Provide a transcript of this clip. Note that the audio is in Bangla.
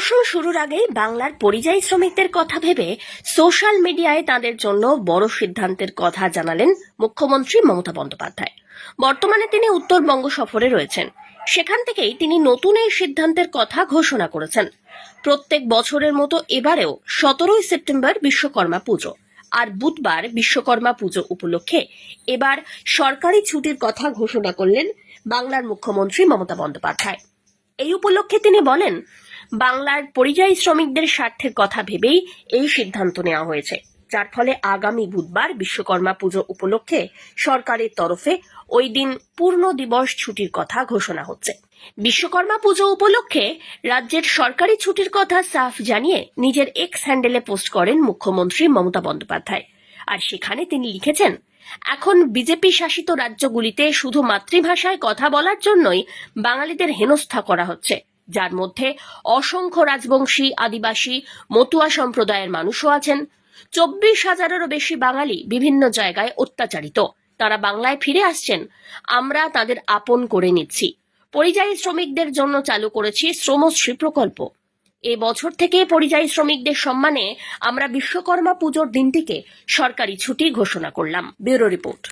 মরশুম শুরুর আগেই বাংলার পরিযায়ী শ্রমিকদের কথা ভেবে সোশ্যাল মিডিয়ায় তাদের জন্য বড় সিদ্ধান্তের কথা জানালেন মুখ্যমন্ত্রী মমতা বন্দ্যোপাধ্যায়। বর্তমানে তিনি উত্তরবঙ্গ সফরে রয়েছেন। সেখান থেকেই তিনি নতুন এই সিদ্ধান্তের কথা ঘোষণা করেছেন। প্রত্যেক বছরের মতো এবারেও সতেরোই সেপ্টেম্বর বিশ্বকর্মা পুজো আর বুধবার বিশ্বকর্মা পুজো উপলক্ষে এবার সরকারি ছুটির কথা ঘোষণা করলেন বাংলার মুখ্যমন্ত্রী মমতা বন্দ্যোপাধ্যায়। এই উপলক্ষে তিনি বলেন বাংলার পরিযায়ী শ্রমিকদের স্বার্থের কথা ভেবেই এই সিদ্ধান্ত নেওয়া হয়েছে। যার ফলে আগামী বুধবার বিশ্বকর্মা পুজো উপলক্ষে সরকারের তরফে ওই দিন পূর্ণ দিবস ছুটির কথা ঘোষণা হচ্ছে। বিশ্বকর্মা পুজো উপলক্ষে রাজ্যের সরকারি ছুটির কথা সাফ জানিয়ে নিজের এক্স হ্যান্ডেলে পোস্ট করেন মুখ্যমন্ত্রী মমতা বন্দ্যোপাধ্যায়। আর সেখানে তিনি লিখেছেন, এখন বিজেপি শাসিত রাজ্যগুলিতে শুধু মাতৃভাষায় কথা বলার জন্যই বাঙালিদের হেনস্থা করা হচ্ছে। যার মধ্যে অসংখ্য রাজবংশী, আদিবাসী, মতুয়া সম্প্রদায়ের মানুষও আছেন। চব্বিশ হাজারেরও বেশি বাঙালি বিভিন্ন জায়গায় অত্যাচারিত। তারা বাংলায় ফিরে আসছেন। আমরা তাদের আপন করে নিচ্ছি। পরিযায়ী শ্রমিকদের জন্য চালু করেছি শ্রমশ্রী প্রকল্প। এ বছর থেকে পরিযায়ী শ্রমিকদের সম্মানে আমরা বিশ্বকর্মা পুজোর দিনটিকে সরকারি ছুটি ঘোষণা করলাম। Bureau report.